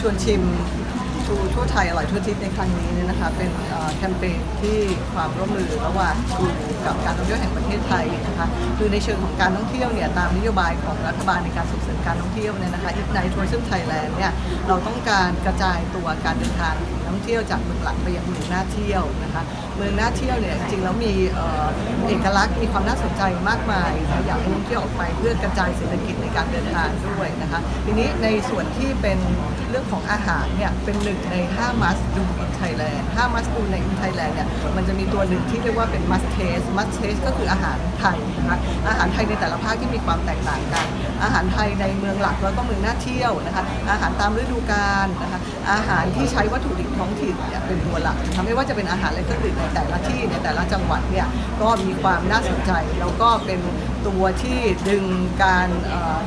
ชวนชิมทูทั่วไทยอร่อยทั่วทิศในครั้งนี้เนี่ยนะคะเป็นแคมเปญที่ความร่วมมือระหว่างทูกับการท่องเที่ยวแห่งประเทศไทยนะคะคือในเชิงของการท่องเที่ยวเนี่ยตามนโยบายของรัฐบาลในการส่งเสริมการท่องเที่ยวเนี่ยนะคะอีกไนทัวร์ซึ่งไทยแลนด์เนี่ยเราต้องการกระจายตัวการเดินทาง ท่องเที่ยวจากเมืองหลักไปยังเมืองน่าเที่ยวนะคะเมืองน่าเที่ยวเนี่ยจริงๆแล้วมีเอกลักษณ์มีความน่าสนใจมากมายนะอยากให้นักท่องเที่ยวออกไปเพื่อกระจายเศรษฐกิจในการเดินทางด้วยนะคะทีนี้ในส่วนที่เป็นเรื่องของอาหารเนี่ยเป็นหนึ่งใน 5 must do in Thailand 5 must do ใน in Thailand เนี่ยมันจะมีตัวหนึ่งที่เรียกว่าเป็น must taste must taste ก็คืออาหารไทยนะคะอาหารไทยในแต่ละภาคที่มีความแตกต่างกัน อาหารไทยในเมืองหลักแล้วก็เมืองน่าเที่ยวนะคะอาหารตามฤดูกาลนะคะอาหารที่ใช้วัตถุดิบท้องถิ่นเนี่ยเป็นตัวหลักทำให้ว่าจะเป็นอาหารและเครื่องดื่มในแต่ละที่ในแต่ละจังหวัดเนี่ยก็มีความน่าสนใจแล้วก็เป็นตัวที่ดึงการ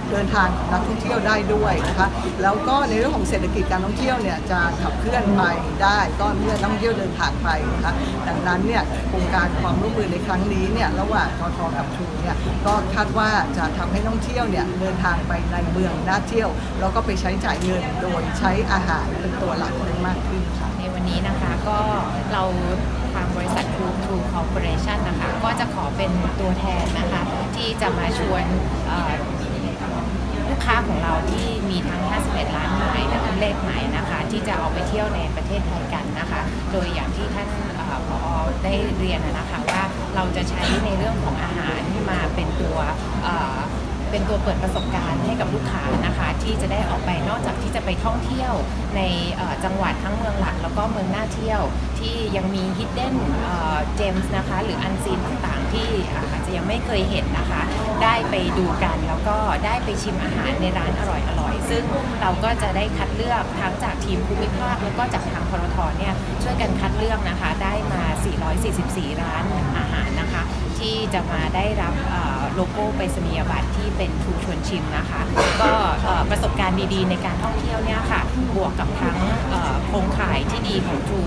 เดินทางของนักท่องเที่ยวได้ด้วยนะคะแล้วก็ในเรื่องของเศรษฐกิจการท่องเที่ยวเนี่ยจะขับเคลื่อนไปได้ก็เมื่อนักท่องเที่ยวเดินทางไปนะคะดังนั้นเนี่ยโครงการความร่วมมือในครั้งนี้เนี่ยระหว่างททกับทูเนี่ยก็คาดว่าจะทำให้นักท่องเที่ยวเนี่ยเดินทางไปในเมืองน่าเที่ยว แล้วก็ไปใช้จ่ายเงินโดยใช้อาหารเป็นตัวหลักได้มากขึ้นค่ะในวันนี้นะคะก็เราทางบริษัท ก็จะขอเป็นตัวแทนนะคะ ที่จะมาชวนลูกค้าของเราที่มีทั้ง 51 ล้านหมายและเลขหมายนะคะ ที่จะออกไปเที่ยวในประเทศไทยกันนะคะ โดยอย่างที่ท่านเอ่อได้เรียนนะคะว่าเราจะใช้ในเรื่องของอาหารมาเป็นตัวเป็นตัวเปิดประสบการณ์ให้กับลูกค้า ที่จะได้ออกไปนอกจากที่จะไปท่องเที่ยวในจังหวัดทั้งเมืองหลัก แล้วก็เมืองน่าเที่ยวที่ยังมี hidden เจมส์นะคะหรืออันซีนต่างๆ ที่อาจจะยังไม่เคยเห็นนะคะ ได้ไปดูกันแล้วก็ได้ไปชิมอาหารในร้านอร่อยๆ ซึ่งเราก็จะได้คัดเลือกทั้งจากทีมภูมิภาคแล้วก็จากทางพลทเนี่ยช่วยกันคัดเลือกนะคะได้มา 444 ร้านอาหารนะคะ ที่จะมาได้รับโลโก้ไปรษณียบัตรที่เป็นทูชวนชิมนะคะ ก็ประสบการณ์ดีๆ ในการท่องเที่ยวเนี่ยค่ะ บวกกับทั้งโครงข่ายที่ดีของทู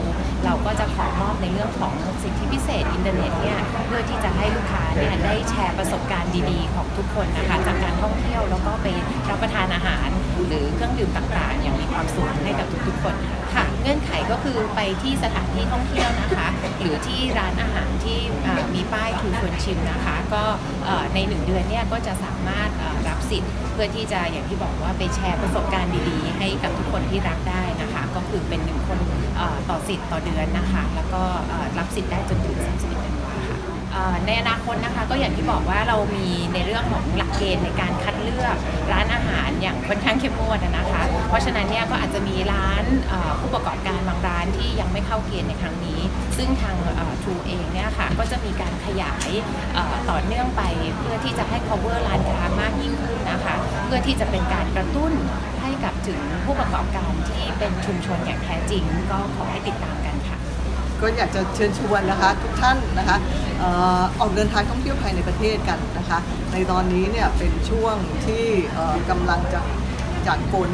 เราก็จะขอมอบในเรื่องของสิทธิพิเศษอินเทอร์เน็ตเนี่ยเพื่อที่จะให้ลูกค้าเนี่ยได้แชร์ประสบการณ์ดีๆ ของทุกคนนะคะ จากการท่องเที่ยวแล้วก็ไปรับประทานอาหาร หรือเครื่องดื่มต่างๆ อย่างมีความสุขให้กับทุกๆคนค่ะ เงื่อนไขก็คือไปที่สถานที่ท่องเที่ยวนะคะ หรือที่ร้านอาหารที่มีป้ายทูชวนชิมนะคะ ก็ในหนึ่งเดือนเนี่ยก็จะสามารถรับสิทธิ์ เพื่อที่จะอย่างที่บอกว่าไปแชร์ประสบการณ์ดีๆ ให้กับทุกคนที่รับได้นะคะ ก็คือเป็นหนึ่งคนต่อสิทธิ์ต่อเดือนนะคะ แล้วก็รับสิทธิ์ได้จนถึง31ธันวาค่ะเอ่อในอนาคตนะคะก็อย่างที่บอกว่าเรามีในเรื่องของหลักเกณฑ์ในการคัด เลือกร้านอาหารอย่างค่อนข้างเข้มงวดนะคะ เพราะฉะนั้นเนี่ยก็อาจจะมีร้านผู้ประกอบการบางร้านที่ยังไม่เข้าเกณฑ์ในครั้งนี้ ซึ่งทางทูเองเนี่ยค่ะก็จะมีการขยายต่อเนื่องไปเพื่อที่จะให้ cover ร้านค้ามากยิ่งขึ้นนะคะ เพื่อที่จะเป็นการกระตุ้นให้กับถึงผู้ประกอบการที่เป็นชุมชนอย่างแท้จริง ก็ขอให้ติดตาม ก็อยากจะเชิญชวนนะคะทุกท่านนะคะออกเดินทางท่องเที่ยวภายในประเทศกันนะคะ ในตอนนี้เนี่ยเป็นช่วงที่กำลังจะจากฝน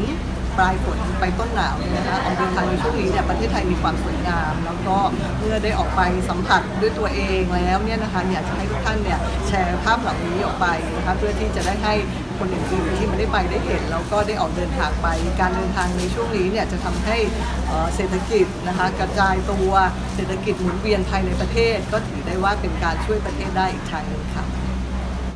ปลายฝนไปต้นหนาวเนี่ยนะคะออกเดินทางในช่วงนี้เนี่ยประเทศไทยมีความสวยงาม แล้วก็เมื่อได้ออกไปสัมผัสด้วยตัวเองแล้วเนี่ยนะคะอยากจะให้ทุกท่านเนี่ยแชร์ภาพเหล่านี้ออกไปนะคะเพื่อที่จะได้ให้ คนอื่นๆที่ไม่ได้ไปได้เห็นแล้วก็ได้ออกเดินทางไป การเดินทางในช่วงนี้เนี่ยจะทำให้เอ่อเศรษฐกิจนะคะกระจายตัวเศรษฐกิจหมุนเวียนภายในประเทศ ก็ถือได้ว่าเป็นการช่วยประเทศได้อีกทางหนึ่งค่ะ